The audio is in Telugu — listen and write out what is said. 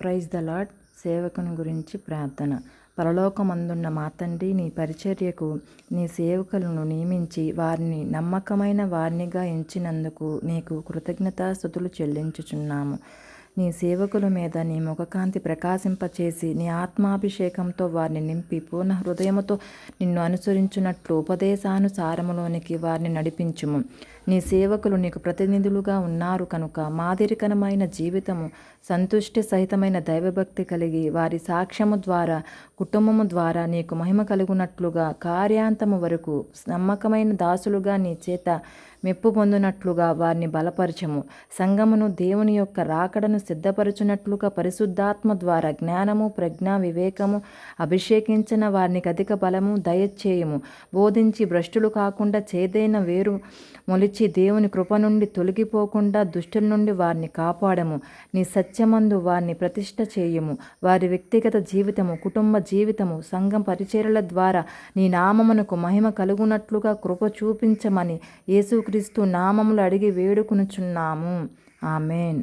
ప్రైజ్ ద లాడ్ సేవకుని గురించి ప్రార్థన. పరలోకమందున్న మా తండ్రి నీ పరిచర్యకు నీ సేవకులను నియమించి వారిని నమ్మకమైన వారినిగా ఎంచినందుకు నీకు కృతజ్ఞతాస్థుతులు చెల్లించుచున్నాము. నీ సేవకుల మీద నీ ముఖకాంతి ప్రకాశింపచేసి నీ ఆత్మాభిషేకంతో వారిని నింపి పూర్ణ హృదయముతో నిన్ను అనుసరించున్నట్లు ఉపదేశానుసారములోనికి వారిని నడిపించుము. నీ సేవకులు నీకు ప్రతినిధులుగా ఉన్నారు కనుక మాదిరికరమైన జీవితము సంతుష్టి సహితమైన దైవభక్తి కలిగి వారి సాక్ష్యము ద్వారా కుటుంబము ద్వారా నీకు మహిమ కలుగునట్లుగా కార్యాంతము వరకు నమ్మకమైన దాసులుగా నీ చేత మెప్పు పొందినట్లుగా వారిని బలపరచము. సంగమును దేవుని యొక్క రాకడను సిద్ధపరచునట్లుగా పరిశుద్ధాత్మ ద్వారా జ్ఞానము ప్రజ్ఞ వివేకము అభిషేకించిన వారిని అధిక బలము దయచేయము. బోధించి భ్రష్టులు కాకుండా చేదైన వేరు మొలిచి దేవుని కృప నుండి తొలగిపోకుండా దుష్టుల నుండి వారిని కాపాడము. నీ సత్యమందు వారిని ప్రతిష్ట చేయము. వారి వ్యక్తిగత జీవితము కుటుంబ జీవితము సంఘం పరిచర్ల ద్వారా నీ నామమునకు మహిమ కలుగునట్లుగా కృప చూపించమని యేసుక్రీస్తు నామములు అడిగి వేడుకునుచున్నాము. ఆమెన్.